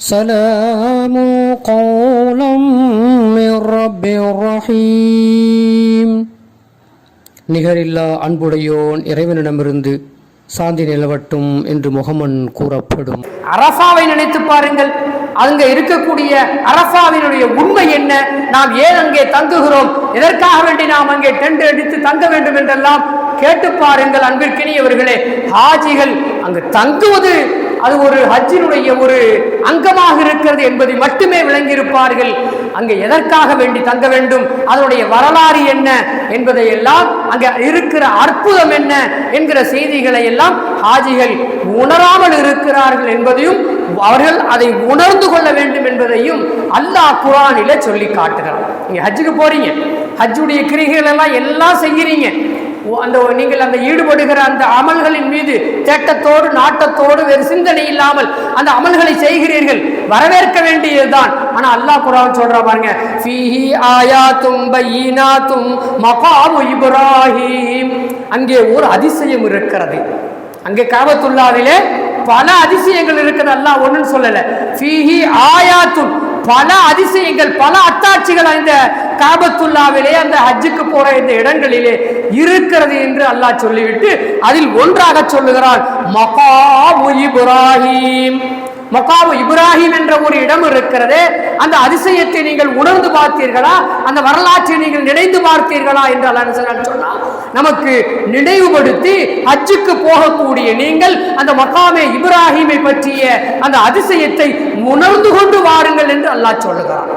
سلام قولا من رب رحيم நிகரில்லா அன்புடையோன் இறைவனிடமிருந்து சாந்தி நிலவட்டும் என்று முகமன் கூறப்படும் அரஃபாவை நினைத்து பாருங்கள் அங்க இருக்கக்கூடிய அரஃபாவினுடைய உண்மை என்ன நாம் ஏன் அங்கே தங்குகிறோம் எதற்காக வேண்டி நாம் அங்கே டெண்ட் அடித்து தங்க வேண்டும் என்றெல்லாம் கேட்டு பாருங்கள் அன்பிற்கினியவர்களே ஹாஜிகள் அங்கு தங்குவது அது ஒரு ஹஜ்ஜினுடைய ஒரு அங்கமாக இருக்கிறது என்பதை மட்டுமே விளங்கியிருப்பார்கள். அங்கே எதற்காக வேண்டி தங்க வேண்டும்? அதனுடைய வரலாறு என்ன? என்பதை எல்லாம் அங்கே இருக்கிற அற்புதம் என்ன? என்கிற செய்திகளை எல்லாம் ஹாஜிகள் உணராமல் இருக்கிறார்கள் என்பதையும் அவர்கள் அதை உணர்ந்து கொள்ள வேண்டும் என்பதையும் அல்லாஹ் குரானில சொல்லி காட்டுகிறார் நீங்க ஹஜ்ஜுக்கு போறீங்க. ஹஜ்ஜுடைய கிரிகைகள் எல்லாம் எல்லாம் செய்கிறீங்க. அந்த நீங்கள் அந்த ஈடுபடுகிற அந்த அமல்களின் மீது தேட்டத்தோடு நாட்டத்தோடு வேறு சிந்தனை இல்லாமல் அந்த அமல்களை செய்கிறீர்கள். வரவேற்க வேண்டியதுதான். ஆனா அல்லாஹ் குரான் சொல்ற பாருங்க ஃபீஹி ஆயாத்தும் பையினாத்தும் மகாமு இப்ராஹிம். அங்கே ஒரு அதிசயம் இருக்கிறது. அங்கே காபத்துள்ளாவிலே பல அதிசயங்கள் இருக்குது. அல்லாஹ் ஒன்றுன்னு சொல்லல. ஃபீஹி ஆயாத்தும் பல அதிசயங்கள் பல அத்தாட்சிகள் இந்த காபத்துல்லாவிலே அந்த ஹஜ்ஜுக்கு போற இந்த இடங்களிலே இருக்கிறது என்று அல்லாஹ் சொல்லிவிட்டு அதில் ஒன்றாக சொல்லுகிறான் மகாபு இப்ராஹிம். மக்காவு இப்ராஹிம் என்ற ஒரு இடம் இருக்கிறது அந்த அதிசயத்தை நீங்கள் உணர்ந்து பார்த்தீர்களா? அந்த வரலாற்றை நீங்கள் நினைந்து பார்த்தீர்களா என்று அல்லாஹ் என்ன நமக்கு நினைவுபடுத்தி ஹஜ்ஜுக்கு போகக்கூடிய நீங்கள் அந்த மக்காமே இப்ராஹிமை பற்றிய அந்த அதிசயத்தை உணர்ந்து கொண்டு வாருங்கள் என்று அல்லாஹ் சொல்லுகிறான்.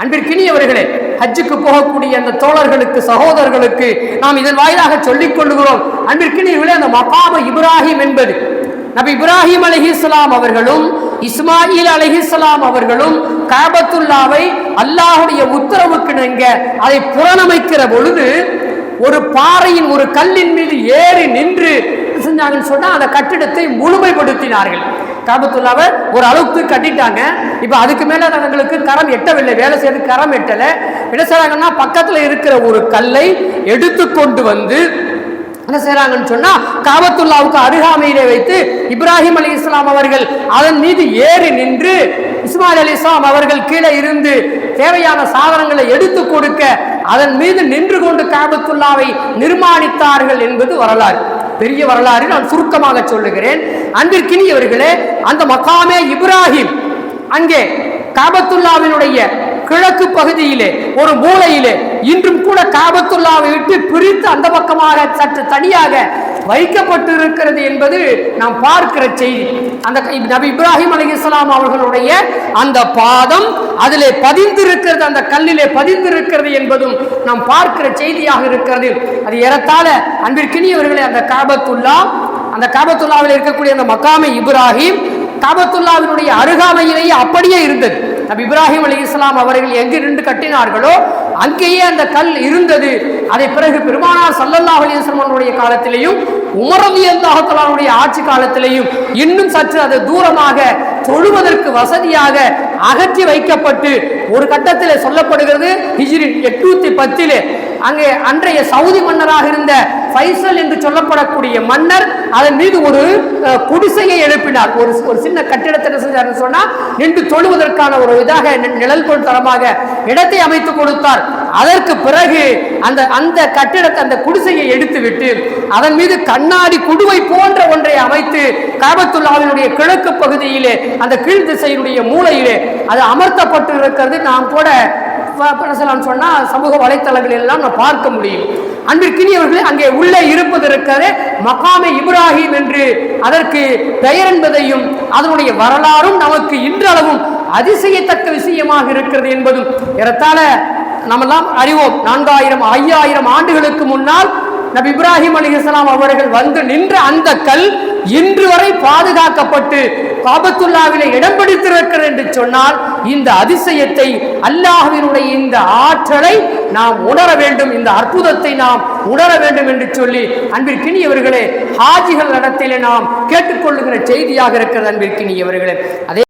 அன்பிற்கினியவர்களே ஹஜ்ஜுக்கு போகக்கூடிய அந்த தோழர்களுக்கு சகோதரர்களுக்கு நாம் இதன் வாயிலாக சொல்லிக் கொள்ளுகிறோம். அன்பிற்கினி விட அந்த மகாம இப்ராஹிம் என்பது நபி இப்ராஹிம் அலஹிஸ்லாம் அவர்களும் இஸ்மாயில் அலஹிஸ்லாம் அவர்களும் காபத்துல்லாவை அல்லாஹுடைய உத்தரவுக்கு நீங்க அதை புறணமைக்கிற பொழுது ஒரு பாறையின் ஒரு கல்லின் மீது ஏறி நின்று என்ன சொன்னால் சொன்னா அந்த கட்டிடத்தை முழுமைப்படுத்தினார்கள். காபத்துல்லாவை ஒரு அளவுக்கு கட்டிட்டாங்க. இப்போ அதுக்கு மேல தங்களுக்கு கரம் எட்டவில்லை. வேலை செய்து கரம் எட்டலை. என்ன செய்கிறாங்கன்னா பக்கத்துல இருக்கிற ஒரு கல்லை எடுத்துக்கொண்டு வந்து என்ன செய்கிறாங்கன்னு சொன்னா காபத்துல்லாவுக்கு அருகாமையிலே வைத்து இப்ராஹிம் அலி இஸ்லாம் அவர்கள் அதன் மீது ஏறி நின்று இஸ்மாயில் அலி இஸ்லாம் அவர்கள் கீழே இருந்து தேவையான சாதனங்களை எடுத்து கொடுக்க அதன் மீது நின்று கொண்டு காபத்துல்லாவை நிர்மாணித்தார்கள் என்பது வரலாறு. பெரிய வரலாறு நான் சுருக்கமாக சொல்லுகிறேன். அன்பிற்கினியவர்களே அந்த மக்காமே இப்ராஹிம். அங்கே காபத்துல்லாவினுடைய கிழக்கு பகுதியிலே ஒரு மூலையிலே இன்றும் கூட காபத்துல்லாவை விட்டு பிரித்து அந்த பக்கமாக சற்று தனியாக வைக்கப்பட்டிருக்கிறது என்பது நாம் பார்க்கிற செய்தி. அந்த நபி இப்ராஹிம் இஸ்லாம் அவர்களுடைய அந்த பாதம் அதிலே பதிந்திருக்கிறது அந்த கல்லிலே பதிந்திருக்கிறது என்பதும் நாம் பார்க்கிற செய்தியாக இருக்கிறது. அது ஏறத்தாழ அன்பிற்கினியவர்களே அந்த காபத்துல்லா அந்த காபத்துல்லாவில் இருக்கக்கூடிய அந்த மக்காமை இப்ராஹிம் காபத்துல்லாவினுடைய அருகாமையிலேயே அப்படியே இருந்தது. நபி இப்ராஹிம் அலி இஸ்லாம் அவர்கள் எங்கு நின்று கட்டினார்களோ அங்கேயே அந்த கல் இருந்தது. அதை பிறகு பெருமானார் சல்லல்லாஹ் அலிஸ்லமனுடைய காலத்திலேயும் உமரவி அல்லாஹலாவுடைய ஆட்சி காலத்திலையும் இன்னும் சற்று அது தூரமாக தொழுவதற்கு வசதியாக அகற்றி வைக்கப்பட்டு ஒரு கட்டத்தில் சொல்லப்படுகிறது ஹிஜ்ரி எட்நூத்தி பத்திலே. அங்கே அன்றைய சவுதி மன்னராக இருந்த ஃபைசல் என்று சொல்லப்படக்கூடிய மன்னர் அதன் மீது ஒரு குடிசையை எழுப்பினார். ஒரு ஒரு சின்ன கட்டிடத்தை என்ன செஞ்சாருன்னு சொன்னா நின்று தொழுவதற்கான ஒரு இதாக நிழல் கொள் தரமாக இடத்தை அமைத்து கொடுத்தார். அதற்கு பிறகு அந்த அந்த கட்டிடத்தை அந்த குடிசையை எடுத்துவிட்டு அதன் மீது கண்ணாடி குடுவை போன்ற ஒன்றை அமைத்து காபத்துல்லாவினுடைய கிழக்கு பகுதியிலே அந்த கீழ் திசையினுடைய மூலையிலே அது அமர்த்தப்பட்டு இருக்கிறது வந்து நாம் கூட வ- என்ன சொல்லலாம்னு சமூக வலைத்தளங்கள் எல்லாம் நான் பார்க்க முடியும். அன்பிற்கினியவர்களே அங்கே உள்ளே இருப்பது இருக்கிறது மகாமே இப்ராஹிம் என்று அதற்கு பெயர் என்பதையும் அதனுடைய வரலாறும் நமக்கு இன்றளவும் அதிசயத்தக்க விஷயமாக இருக்கிறது என்பதும் ஏறத்தாழ நம்மெல்லாம் அறிவோம். நான்காயிரம் ஐயாயிரம் ஆண்டுகளுக்கு முன்னால் நபி இப்ராஹிம் அலி இஸ்லாம் அவர்கள் வந்து நின்ற அந்த கல் இன்று வரை பாதுகாக்கப்பட்டு காபத்துல்லாவிலே இடம் பிடித்திருக்கிறது என்று சொன்னால் இந்த அதிசயத்தை அல்லாஹ்வினுடைய இந்த ஆற்றலை நாம் உணர வேண்டும் இந்த அற்புதத்தை நாம் உணர வேண்டும் என்று சொல்லி அன்பிற்கினியவர்களே ஹாஜிகள் நடத்திலே நாம் கேட்டுக்கொள்ளுகிற செய்தியாக இருக்கிறது அன்பிற்கினியவர்களே. அதே